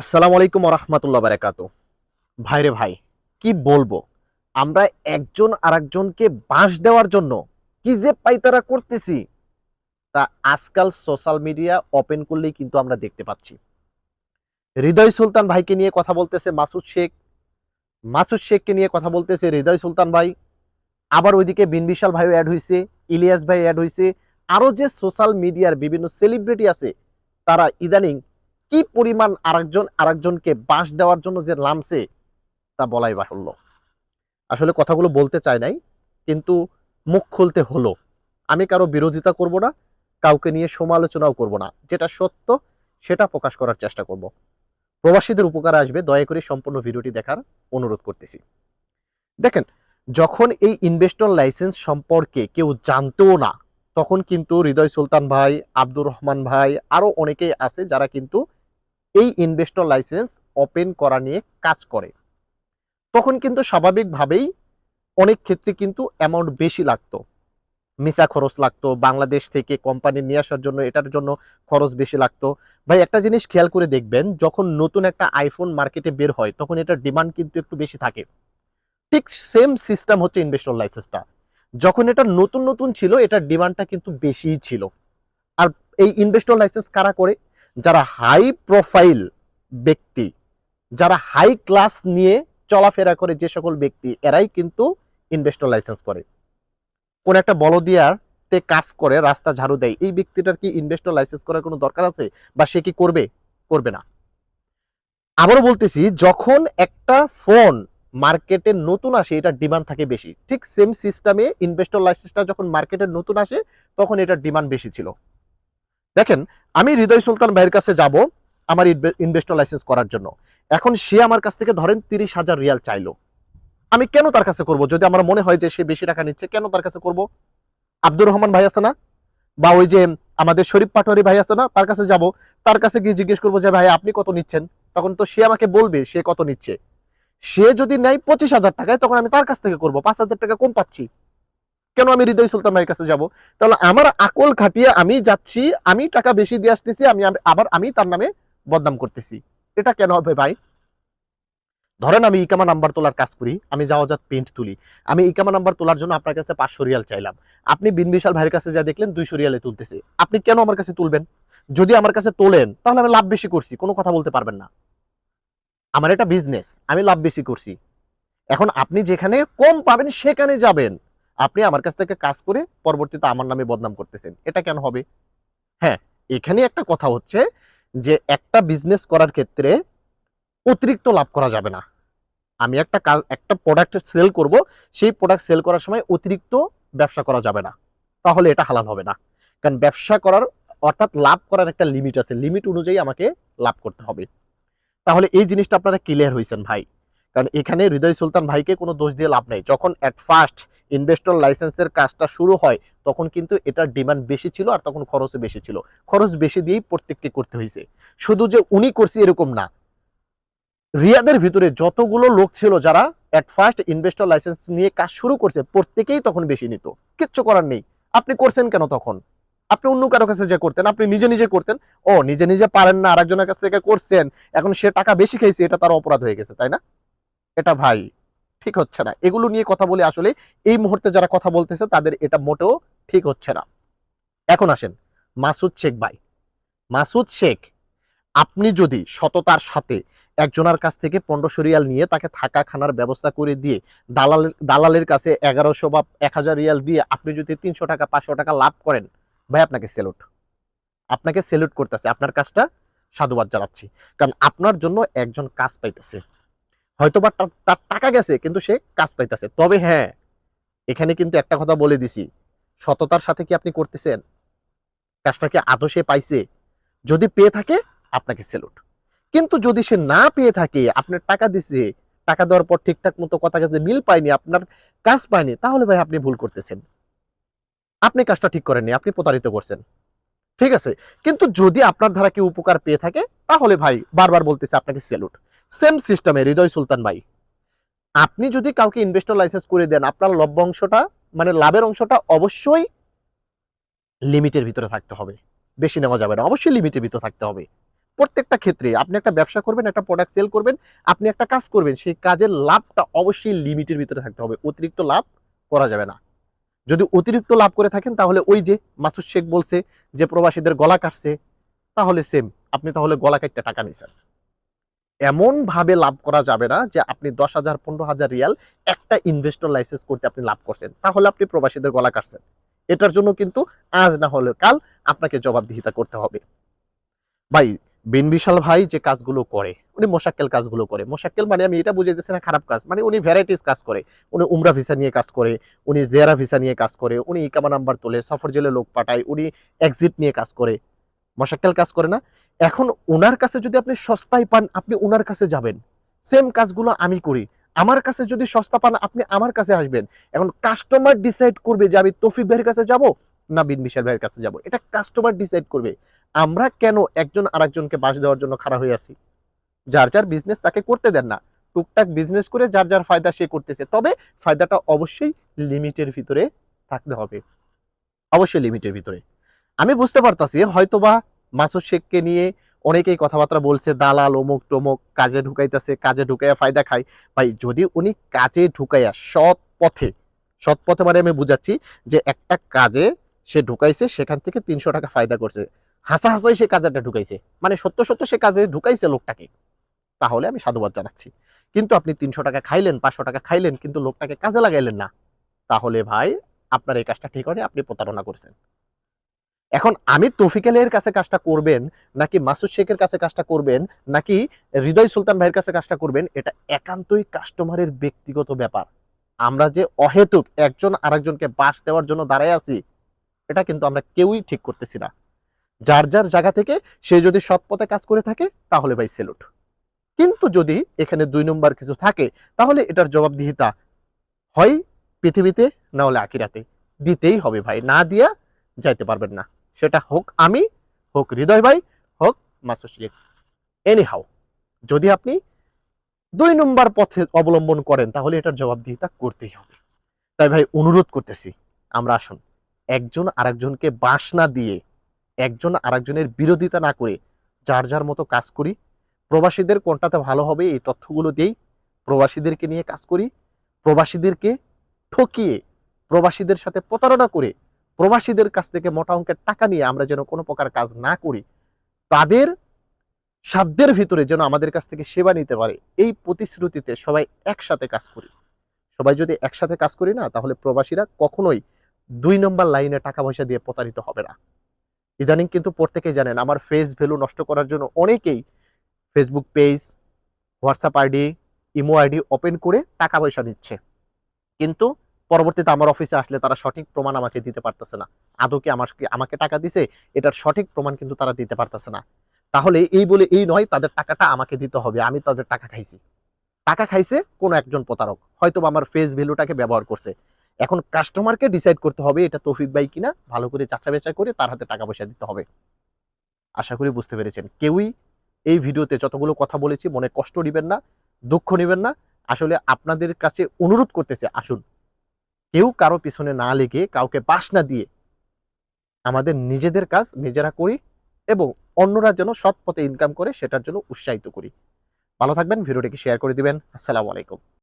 আসসালামু আলাইকুম রহমতুল্লাহ বারাকাত ভাইরে ভাই, কি বলব? আমরা একজন আরেকজনকে বাঁশ দেওয়ার জন্য কি যে পাইতারা করতেছি, তা আজকাল সোশ্যাল মিডিয়া ওপেন করলেই কিন্তু আমরা দেখতে পাচ্ছি। হৃদয় সুলতান ভাইকে নিয়ে কথা বলতেছে মাসুদ শেখ। মাসুদ শেখকে নিয়ে কথা বলতেছে হৃদয় সুলতান ভাই। আবার ওইদিকে বিন বিশাল ভাইও অ্যাড হয়েছে ইলিয়াস ভাই অ্যাড হয়েছে আরও যে সোশ্যাল মিডিয়ার বিভিন্ন সেলিব্রিটি আছে, তারা ইদানিং কি পরিমাণ আরেকজন, আরেকজনকে বাঁশ দেওয়ার জন্য যে নামছে তা বলাই বাহুল্য। আসলে কথাগুলো বলতে চাই নাই, কিন্তু মুখ খুলতে হলো। আমি কারও বিরোধিতা করব না, কাউকে নিয়ে সমালোচনাও করব না। যেটা সত্য, সেটা প্রকাশ করার চেষ্টা করব। প্রবাসীদের উপকার আসবে, দয়া করে সম্পূর্ণ ভিডিওটি দেখার অনুরোধ করতেছি। দেখেন, যখন এই ইনভেস্টর লাইসেন্স সম্পর্কে কেউ জানতেও না, তখন কিন্তু হৃদয় সুলতান ভাই, আব্দুর রহমান ভাই, আরও অনেকেই আছে যারা কিন্তু এই ইনভেস্টর লাইসেন্স ওপেন করা নিয়ে কাজ করে। তখন কিন্তু স্বাভাবিকভাবেই অনেক ক্ষেত্রে কিন্তু অ্যামাউন্ট বেশি লাগতো। মিসা খরচ লাগতো, বাংলাদেশ থেকে কোম্পানি নিয়ে আসার জন্য, এটার জন্য খরচ বেশি লাগতো। ভাই, একটা জিনিস খেয়াল করে দেখবেন, যখন নতুন একটা আইফোন মার্কেটে বের হয়, তখন এটার ডিমান্ড কিন্তু একটু বেশি থাকে। ঠিক সেম সিস্টেম হচ্ছে ইনভেস্টর লাইসেন্সটা যখন এটা নতুন নতুন ছিল, এটার ডিমান্ডটা কিন্তু বেশিই ছিল। আর এই ইনভেস্টর লাইসেন্স কারা করে? যারা হাই প্রোফাইল ব্যক্তি, যারা হাই ক্লাস নিয়ে চলাফেরা করে যে সকল ব্যক্তি, এরাই কিন্তু ইনভেস্টর লাইসেন্স করে। কোন একটা বলদিয়ার তে কাজ করে, রাস্তা ঝাড়ু দেয়, এই ব্যক্তিটার কি ইনভেস্টর লাইসেন্স করার কোনো দরকার আছে? বা সে কি করবে? করবে না। আবারও বলতেছি, যখন একটা ফোন মার্কেটে নতুন আসে এটার ডিমান্ড থাকে বেশি। ঠিক সেম সিস্টেমে ইনভেস্টর লাইসেন্সটা যখন মার্কেটে নতুন আসে, তখন এটার ডিমান্ড বেশি ছিল। দেখেন, আমি হৃদয় সুলতান ভাইয়ের কাছে যাব আমার ইনভেস্টর লাইসেন্স করার জন্য। এখন সে আমার কাছ থেকে ধরেন তিরিশ হাজার রিয়াল চাইলো। আমি কেন তার কাছে করব? যদি আমার মনে হয় যে সে বেশি টাকা নিচ্ছে, কেন তার কাছে করব? আব্দুর রহমান ভাই আছে না? বা ওই যে আমাদের শরীফ পাটোয়ারি ভাই আছে না? তার কাছে যাব। তার কাছে গিয়ে জিজ্ঞেস করব যে, ভাই, আপনি কত নিচ্ছেন? তখন তো সে আমাকে বলবে, সে কত নিচ্ছে? সে যদি নেয় পঁচিশ হাজার টাকায়, তখন আমি তার কাছ থেকে করব। পাঁচ হাজার টাকা কম পাচ্ছি? কেন আমি হৃদয় সুলতান ভাইয়ের কাছে যাব? তাহলে আমার আকল খাটিয়ে আমি যাচ্ছি, আমি টাকা বেশি দিয়ে আসতেছি, আমি আবার আমি তার নামে বদনাম করতেছি। এটা কেন হবে ভাই? ধরেন আমি ইকামা নাম্বার তোলার কাজ করি, আমি যাওয়াজাত পেন্ট তুলি। আমি ইকামা নাম্বার তোলার জন্য আপনার কাছে পাঁচশো রিয়াল চাইলাম। আপনি বিন বিশাল ভাইয়ের কাছে যা দেখলেন দুইশো রিয়ালে তুলতেছে। আপনি কেন আমার কাছে তুলবেন? যদি আমার কাছে তোলেন, তাহলে আমি লাভ বেশি করছি, কোনো কথা বলতে পারবেন না। আমার এটা বিজনেস আমি লাভ বেশি করছি। এখন আপনি যেখানে কম পাবেন, সেখানে যাবেন। আপনি আমার কাছ থেকে কাজ করে পরবর্তীতে আমার নামে বদনাম করতেছেন। এটা কেন হবে? হ্যাঁ এখানে একটা কথা হচ্ছে যে একটা বিজনেস করার ক্ষেত্রে অতিরিক্ত লাভ করা যাবে না। আমি একটা কাজ, একটা প্রোডাক্ট সেল করব, সেই প্রোডাক্ট সেল করার সময় অতিরিক্ত ব্যবসা করা যাবে না। তাহলে এটা হালাল হবে না। কারণ ব্যবসা করার, অর্থাৎ লাভ করার একটা লিমিট আছে। লিমিট অনুযায়ী আমাকে লাভ করতে হবে। তাহলে এই জিনিসটা আপনারা ক্লিয়ার হয়েছেন ভাই। কারণ এখানে হৃদয় সুলতান ভাইকে কোনো দোষ দিয়ে লাভ নেই। যখন অ্যাট ফার্স্ট ইনভেস্টর লাইসেন্সের কাজটা শুরু হয়, তখন কিন্তু এটার ডিমান্ড বেশি ছিল আর তখন খরচও বেশি ছিল। খরচ বেশি দিয়েই প্রত্যেককে করতে হয়েছে। শুধু যে উনি করছে এরকম না। রিয়াদের ভিতরে যতগুলো লোক ছিল যারা অ্যাট ফার্স্ট ইনভেস্টর লাইসেন্স নিয়ে কাজ শুরু করছে, প্রত্যেকেই তখন বেশি নিত। কিচ্ছু করার নেই। আপনি করছেন কেন তখন? আপনি অন্য কারও কাছে যে করতেন, আপনি নিজে নিজে করতেন। ও, নিজে নিজে পারেন না, আরেকজনের কাছ থেকে করছেন। এখন সে টাকা বেশি খেয়েছে এটা তার অপরাধ হয়ে গেছে, তাই না? এটা ভাই, ঠিক হচ্ছে না। এগুলো নিয়ে কথা বলে আসলে এই মুহূর্তে যারা কথা বলতেছে তাদের এটা মোটেও ঠিক হচ্ছে না। এখন আসেন, মাসুদ শেখ ভাই। মাসুদ শেখ, আপনি যদি সততার সাথে একজনের কাছ থেকে পনেরোশো রিয়াল নিয়ে তাকে থাকা খানার ব্যবস্থা করে দিয়ে দালাল, দালালের কাছে এগারোশো বা এক হাজার রিয়াল দিয়ে আপনি যদি তিনশো টাকা, পাঁচশো টাকা লাভ করেন, ভাই আপনাকে সেলুট আপনাকে সেলুট করতেছে। আপনার কাজটা সাধুবাদ জানাচ্ছি। কারণ আপনার জন্য একজন কাজ পাইতেছে। হয়তোবা বা তার টাকা গেছে, কিন্তু সে কাজ পাইতেছে। তবে হ্যাঁ এখানে কিন্তু একটা কথা বলে দিছি। সততার সাথে কি আপনি করতেছেন? কাজটাকে আদৌ সে পাইছে? যদি পেয়ে থাকে, আপনাকে সেলুট কিন্তু যদি সে না পেয়ে থাকে আপনার টাকা দিছে, টাকা দেওয়ার পর ঠিকঠাক মতো কথা কাছে মিল পায়নি, আপনার কাজ পায়নি, তাহলে ভাই আপনি ভুল করতেছেন। আপনি কাজটা ঠিক করেননি, আপনি প্রতারিত করছেন। ঠিক আছে? কিন্তু যদি আপনার দ্বারা কেউ উপকার পেয়ে থাকে, তাহলে ভাই বারবার বলতেছে আপনাকে সেলুট সেম সিস্টেমে হৃদয় সুলতান ভাই। আপনি যদি কাউকে ইনভেস্টর লাইসেন্স করে দেন, আপনার লভ্য অংশটা মানে লাভের অংশটা অবশ্যই লিমিটের ভিতরে থাকতে হবে। বেশি নেওয়া যাবে না, অবশ্যই লিমিটের ভিতরে থাকতে হবে। প্রত্যেকটা ক্ষেত্রে আপনি একটা ব্যবসা করবেন, একটা প্রোডাক্ট সেল করবেন, আপনি একটা কাজ করবেন, সেই কাজের লাভটা অবশ্যই লিমিটের ভিতরে থাকতে হবে। অতিরিক্ত লাভ করা যাবে না। যদি অতিরিক্ত লাভ করে থাকেন, তাহলে ওই যে মাসুদ শেখ বলছে, যে প্রবাসীদের গলা কাটছে, তাহলে সেম আপনি তাহলে গলা কাটতে টাকা নিছেন। এমন ভাবে লাভ করা যাবে না যে আপনি দশ হাজার, পনেরো হাজার রিয়াল একটা ইনভেস্টর লাইসেন্স করতে আপনি লাভ করছেন। তাহলে আপনি প্রবাসীদের গলা কাটছেন। এটার জন্য কিন্তু আজ না হলে কাল আপনাকে জবাবদিহিতা করতে হবে। ভাই, বিন বিশাল ভাই যে কাজগুলো করে, উনি মোশাক্কেল কাজগুলো করে। মোশাক্কেল মানে আমি এটা বুঝাইতেছি না, খারাপ কাজ। মানে উনি ভ্যারাইটিস কাজ করে। উনি উমরা ভিসা নিয়ে কাজ করে, উনি জেরা ভিসা নিয়ে কাজ করে, উনি ইকামা নাম্বার তোলে সফর জেলে লোক পাঠায়, উনি এক্সিট নিয়ে কাজ করে। মোশাক্কেল কাজ করে না। এখন ওনার কাছে যদি আপনি সস্তায় পান, আপনি ওনার কাছে যাবেন। সেম কাজগুলো আমি করি। আমার কাছে যদি সস্তা পান, আপনি আমার কাছে আসবেন। এখন কাস্টমার ডিসাইড করবে যে আমি তৌফিক ভাইয়ের কাছে যাব না বিন বিশাল ভাইয়ের কাছে যাব। এটা কাস্টমার ডিসাইড করবে। আমরা কেন একজন আরেকজনকে বাস দেওয়ার জন্য খাড়া হয়ে আছি? যার যার বিজনেস তাকে করতে দেন না। টুকটাক বিজনেস করে যার যার ফায়দা সে করতেছে। তবে ফায়দাটা অবশ্যই লিমিটের ভিতরে থাকতে হবে। অবশ্যই লিমিটের ভিতরে। আমি বুঝতে পারতাছি, হয়তোবা মাসুদ শেখকে নিয়ে অনেকেই কথাবার্তা বলছে, দালাল অমুক টমুক কাজে ঢুকাইতেছে, কাজে ঢুকাইয়া ফায়দা খায়। ভাই, যদি উনি কাজে ঢুকাইয়া, সৎ পথে সৎ পথে মানে আমি বুঝাচ্ছি যে একটা কাজে সে ঢুকাইছে, সেখান থেকে তিনশো টাকা ফায়দা করছে। হাসা হাসাই সে কাজেটা ঢুকাইছে। মানে সত্য সত্য সে কাজে ঢুকাইছে লোকটাকে। তাহলে আমি সাধুবাদ জানাচ্ছি। কিন্তু আপনি তিনশো টাকা খাইলেন, পাঁচশো টাকা খাইলেন, কিন্তু লোকটাকে কাজে লাগাইলেন না। তাহলে ভাই, আপনার এই কাজটা ঠিক হয়নি, আপনি প্রতারণা করছেন। এখন আমি তৌফিকেলের কাছে কাজটা করবেন, নাকি মাসুদ শেখের কাছে কাজটা করবেন, নাকি হৃদয় সুলতান ভাইয়ের কাছে কাজটা করবেন, এটা একান্তই কাস্টমারের ব্যক্তিগত ব্যাপার। আমরা যে অহেতুক একজন আরেকজনকে বাস দেওয়ার জন্য দাঁড়ায় আছি, এটা কিন্তু আমরা কেউই ঠিক করতেছি না। যার যার জায়গা থেকে সে যদি সৎ পথে কাজ করে থাকে, তাহলে ভাই সেলুট কিন্তু যদি এখানে দুই নম্বর কিছু থাকে, তাহলে এটার জবাবদিহিতা হয় পৃথিবীতে, না হলে আকিরাতে দিতেই হবে ভাই, না দিয়া যাইতে পারবেন না। সেটা হোক আমি, হোক হৃদয় ভাই, হোক মাসুদ এনি হাও যদি আপনি দুই নম্বর পথে অবলম্বন করেন, তাহলে এটার জবাবদিহিতা করতেই হবে। তাই ভাই, অনুরোধ করতেছি, আমরা আসুন। একজন আরেকজনকে বাস না দিয়ে, একজন আরেকজনের বিরোধিতা না করে, যার যার মতো কাজ করি, প্রবাসীদের কোনটাতে ভালো হবে এই তথ্যগুলো দেই প্রবাসীদেরকে নিয়ে কাজ করি, প্রবাসীদেরকে ঠকিয়ে, প্রবাসীদের সাথে প্রতারণা করে প্রবাসীদের কাছ থেকে মোটা অঙ্কের টাকা নিয়ে আমরা যেন কোনো প্রকার কাজ না করি, তাদের সাধ্যের ভিতরে যেন আমাদের কাছ থেকে সেবা নিতে পারে, এই প্রতিশ্রুতিতে সবাই একসাথে কাজ করি। সবাই যদি একসাথে কাজ করি না, তাহলে প্রবাসীরা কখনোই দুই নম্বর লাইনে টাকা পয়সা দিয়ে প্রতারিত হবে না। ইদানিং কিন্তু প্রত্যেকেই জানেন, আমার ফেস ভ্যালু নষ্ট করার জন্য অনেকেই Facebook page WhatsApp ID imo ID open করে টাকা পয়সা নিচ্ছে। কিন্তু পরবর্তীতে আমার অফিসে আসলে তারা সঠিক প্রমাণ আমাকে দিতে পারতেছে না। আদৌ কি আমাকে আমাকে টাকা দিছে? এটার সঠিক প্রমাণ কিন্তু তারা দিতে পারতেছে না। তাহলে এই বলে এই নয়, তাদের টাকাটা আমাকে দিতে হবে। আমি তাদের টাকা খাইছি। টাকা খাইছে কোন একজন প্রতারক। হয়তো আমার ফেস ভ্যালুটাকে ব্যবহার করছে। এখন কাস্টমারকে ডিসাইড করতে হবে এটা তৌফিক ভাই কিনা। ভালো করে যাচা বেচা করে তার হাতে টাকা পয়সা দিতে হবে। আশা করি বুঝতে পেরেছেন। কেউই এই ভিডিওতে যতগুলো কথা বলেছি মনে কষ্ট নেবেন না, দুঃখ নেবেন না। আসলে আপনাদের কাছে অনুরোধ করতেছে, আসুন। কেউ কারও পিছনে না লেগে কাউকে পাশ না দিয়ে আমাদের নিজেদের কাজ নিজেরা করি এবং অন্যরা যেন সৎ পথে ইনকাম করে সেটার জন্য উৎসাহিত করি। ভালো থাকবেন, ভিডিওটিকে শেয়ার করে দিবেন। আসসালামু আলাইকুম।